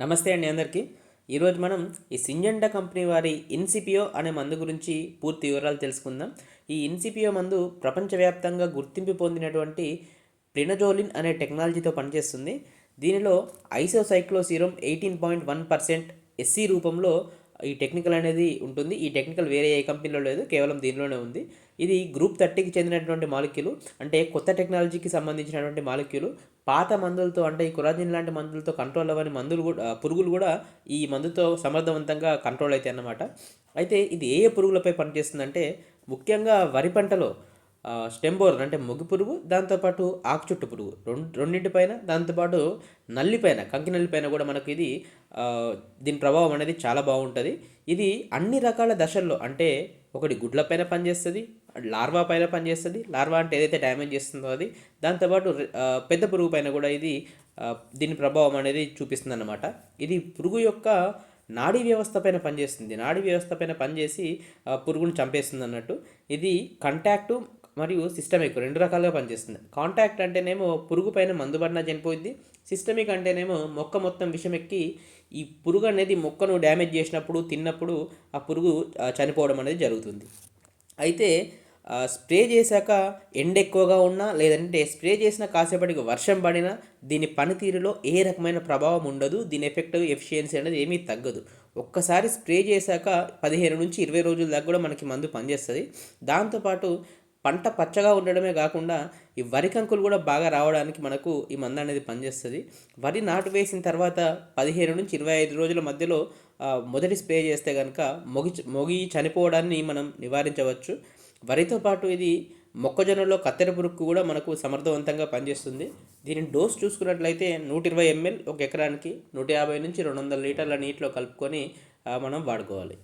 నమస్తే అండి అందరికీ. ఈరోజు మనం ఈ సింజెండా కంపెనీ వారి ఇన్సిపియో అనే మందు గురించి పూర్తి వివరాలు తెలుసుకుందాం. ఈ ఇన్సిపియో మందు ప్రపంచవ్యాప్తంగా గుర్తింపు పొందినటువంటి ప్రినజోలిన్ అనే టెక్నాలజీతో పనిచేస్తుంది. దీనిలో isocycloseram eighteen point one percent SC రూపంలో ఈ టెక్నికల్ అనేది ఉంటుంది. ఈ టెక్నికల్ వేరే ఏ కంపెనీలో లేదు కేవలం దీనిలోనే ఉంది. ఇది గ్రూప్ థర్టీకి చెందినటువంటి మాలిక్యూలు అంటే కొత్త టెక్నాలజీకి సంబంధించినటువంటి మాలిక్యూలు పాత మందులతో అంటే ఈ కురాజిన్ లాంటి మందులతో కంట్రోల్ అవ్వని మందులు కూడా పురుగులు కూడా ఈ మందుతో సమర్థవంతంగా కంట్రోల్ అవుతాయి అన్నమాట. అయితే ఇది ఏ ఏ పురుగులపై పనిచేస్తుందంటే ముఖ్యంగా వరి పంటలో స్టెంబోర్ అంటే మొగ్గు పురుగు దాంతోపాటు ఆకుచుట్టు పురుగు. రెండు రెండింటిపైన దాంతోపాటు నల్లిపైన కంకి నల్లిపైన కూడా మనకు ఇది దీని ప్రభావం అనేది చాలా బాగుంటుంది. ఇది అన్ని రకాల దశల్లో అంటే ఒకటి గుడ్లపైన పనిచేస్తుంది లార్వా పైన పనిచేస్తుంది. లార్వా అంటే ఏదైతే డ్యామేజ్ చేస్తుందో అది దాంతోపాటు పెద్ద పురుగు పైన కూడా ఇది దీని ప్రభావం అనేది చూపిస్తుంది అన్నమాట ఇది పురుగు యొక్క నాడీ వ్యవస్థ పైన పనిచేస్తుంది. నాడీ వ్యవస్థ పైన పనిచేసి పురుగును చంపేస్తుంది అన్నట్టు ఇది కంటాక్టు మరియు సిస్టమిక్ రెండు రకాలుగా పనిచేస్తుంది. కాంటాక్ట్ అంటేనేమో పురుగు పైన మందు పడినా చనిపోయింది సిస్టమిక్ అంటేనేమో మొక్క మొత్తం విషం ఎక్కి ఈ పురుగు అనేది మొక్కను డ్యామేజ్ చేసినప్పుడు తిన్నప్పుడు ఆ పురుగు చనిపోవడం అనేది జరుగుతుంది. అయితే స్ప్రే చేశాక ఎండ ఎక్కువగా ఉన్నా లేదంటే స్ప్రే చేసిన కాసేపటికి వర్షం పడినా దీని పనితీరులో ఏ రకమైన ప్రభావం ఉండదు. దీని ఎఫెక్టివ్ ఎఫిషియన్సీ అనేది ఏమీ తగ్గదు. ఒక్కసారి స్ప్రే చేశాక పదిహేను నుంచి ఇరవై రోజుల దాకా కూడా మనకి మందు పనిచేస్తుంది. దాంతోపాటు పంట పచ్చగా ఉండడమే కాకుండా ఈ వరి కంకులు కూడా బాగా రావడానికి మనకు ఈ మందు అనేది పనిచేస్తుంది. వరి నాటు వేసిన తర్వాత పదిహేను నుంచి ఇరవై ఐదు రోజుల మధ్యలో మొదటి స్ప్రే చేస్తే కనుక మొగి మొగి చనిపోవడాన్ని మనం నివారించవచ్చు. వరితో పాటు ఇది మొక్కజొన్నలో కత్తెర పురుగు కూడా మనకు సమర్థవంతంగా పనిచేస్తుంది. దీని డోస్ చూసుకున్నట్లయితే నూట ఇరవై ఎంఎల్ ఒక ఎకరానికి నూట యాభై నుంచి రెండు వందల లీటర్ల నీటిలో కలుపుకొని మనం వాడుకోవాలి.